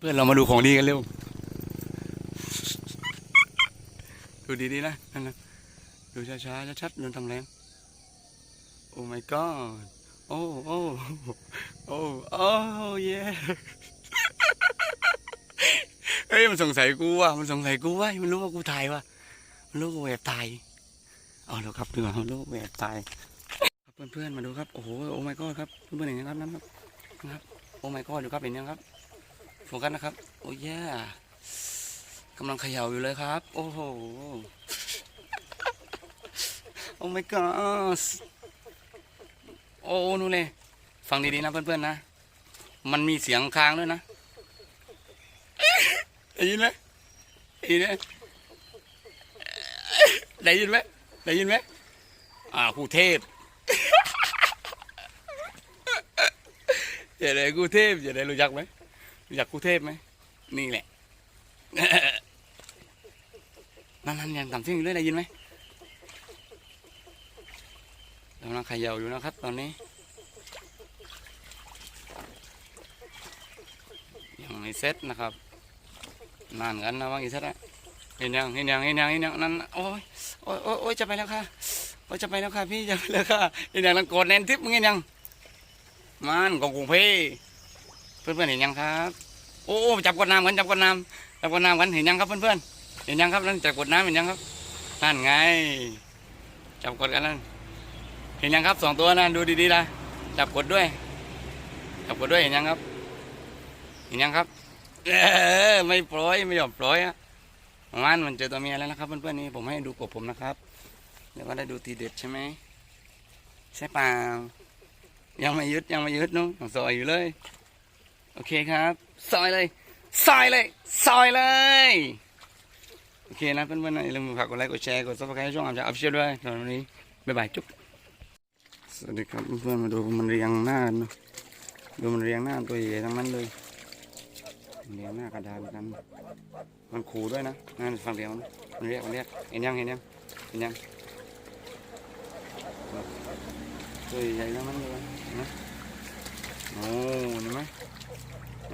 เพื่อนเรามาดูของดีกันเร็ว ดูดีๆนะนั่นนะดูช้าๆชัดๆโดนทำแรงโอ้ my god โอ้โอ้โอ้โอ้เย้เฮ้ยมันสงสัยกูว่ะมันสงสัยกูว่ะมันรู้ว่ากูถ่ายว่ะมันรู้ว่ากูแอบถ่ายเอาแล้วครับดูมันรู้ว่ากูแอบถ่ายครับเพื่อนๆมาดูครับโอ้โหโอ้ my god ครับเพื่อนๆเห็นไหมครับนั่นครับนะครับโอ้ my god ดูครับเห็นยังครับ โฟกัสนะครับ โอ้ยย่กำลังเขย่าอยู่เลยครับ โอ้โห โอ้ my god โอ้นู่นเลย ฟังดีๆนะเพื่อนๆนะ มันมีเสียงค้างด้วยนะได้ยินไหมได้ยินไหมได้ยินไหมได้ยินไหมอ่าคูเทพอย่าได้ครูเทพอย่าได้รู้จักไหม รู้จักครูเทพไหมนี่แหละนั่นนั่นยังทำเสียงอยู่เลยได้ยินไหมกำลังขย่าอยู่นะครับ ตอนนี้ ยังไม่เซ็ตนะครับนานกันนะว่างอีเซ็ตอะเห็นยังเห็นยังเห็นยังเห็นยังนั่นโอ้ยโอ้ยโอ้ยจะไปแล้วค่ะโอ้ยจะไปแล้วค่ะพี่จะไปแล้วค่ะเห็นยังนั่นกดแนนทิปมึงเห็นยังมันของกรุงเทพ เพื่อนๆเห็นยังครับ โอ้จับกดน้ำกันจับกดน้ำจับกดน้ำกันเห็นยังครับเพื่อนๆเห็นยังครับนั่นจับกดน้ำเห็นยังครับนั่นไง จับกดกันนั่นเห็นยังครับสองตัวนั่นดูดีๆนะจับกดด้วย จับกดด้วยเห็นยังครับ เห็นยังครับเออไม่ปล่อยไม่ยอมปล่อยอะมันมันเจอตัวเมียแล้วนะครับเพื่อนๆนี่ผมให้ดูกบผมนะครับแล้วก็ได้ดูทีเด็ดใช่ไหมใช่เปล่ายังไม่ยึดยังไม่ยึดนู้นยังซอยอยู่เลย โอเคครับซอยเลยซอยเลยซอยเลย โอเคนะเพื่อนๆนะอย่าลืมฝากกดไลค์กดแชร์กดซับสไครต์ช่องอาจจะอัพเชียด้วยตอนนี้บ๊ายบายจุ๊บสวัสดีครับเพื่อนๆมาดูมันเรียงหน้ากันนะดูมันเรียงหน้าตัวใหญ่ทั้งนั้นเลยเรียงหน้ากระดานกัน มันขู่ด้วยนะนั่นฝั่งเดียวนมันเรียกมันเรียกเห็นยังเห็นยังเห็นยังตัวใหญ่ทั้งนั้นเลยนะโอ้เห็นไหม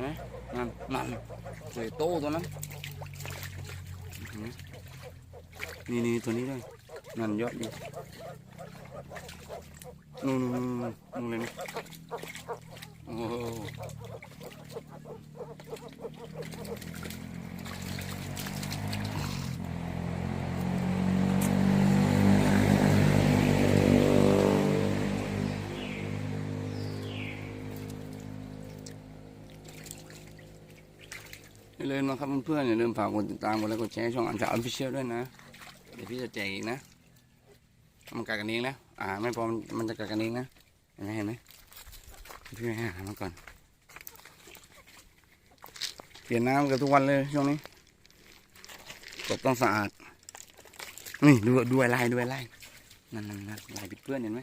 นะนั่นนั่นสวยโตตัวนั้นนี่นี่ตัวนี้ด้วยนั่นยอดอยู่นู่นนู่นนู่นเลยนะโอ้ อย่าลืมนะครับเพื่อนๆอย่าลืมฝากกดติดตามกดไลค์กดแชร์ช่องอันจากออฟฟิเชียลด้วยนะ เดี๋ยวพี่จะแจกอีกนะ มันกัดกันเองแล้วอ่า ไม่พอมันจะกัดกันเองนะเห็นไหมเห็นไหมพี่ให้อาหารมาก่อน เปลี่ยนน้ำกันทุกวันเลยช่วงนี้กบต้องสะอาด นี่ดูดูลายดูลายนั่นนั่นนั่นลายปิดเพื่อนเห็นไหม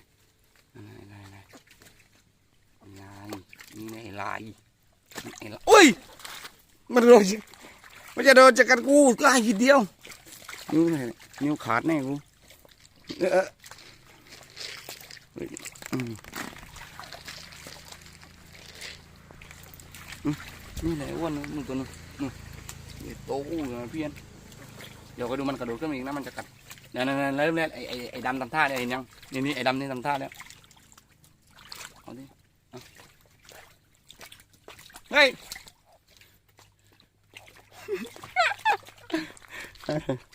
ลายลายลายลายนี่ไงลายไอ้ลายโอ้ย มันโดนมันจะโดนจากกันกูใกล้ทีเดียวนิ้วเลยนิ้วขาดแน่กูเอออืมนี่แหละอ้วนมึงตัวนึงอืมเดี๋ยวโตเลยเพี้ยนเดี๋ยวก็ดูมันกระโดดขึ้นมาอีกนะมันจะกัดนั่นนั่นนั่นเริ่มแล้วไอ้ไอ้ไอ้ดำทำท่าเนี่ยยังนี่นี่ไอ้ดำนี่ทำท่าแล้วเอาดิเอาเฮ้ย 哎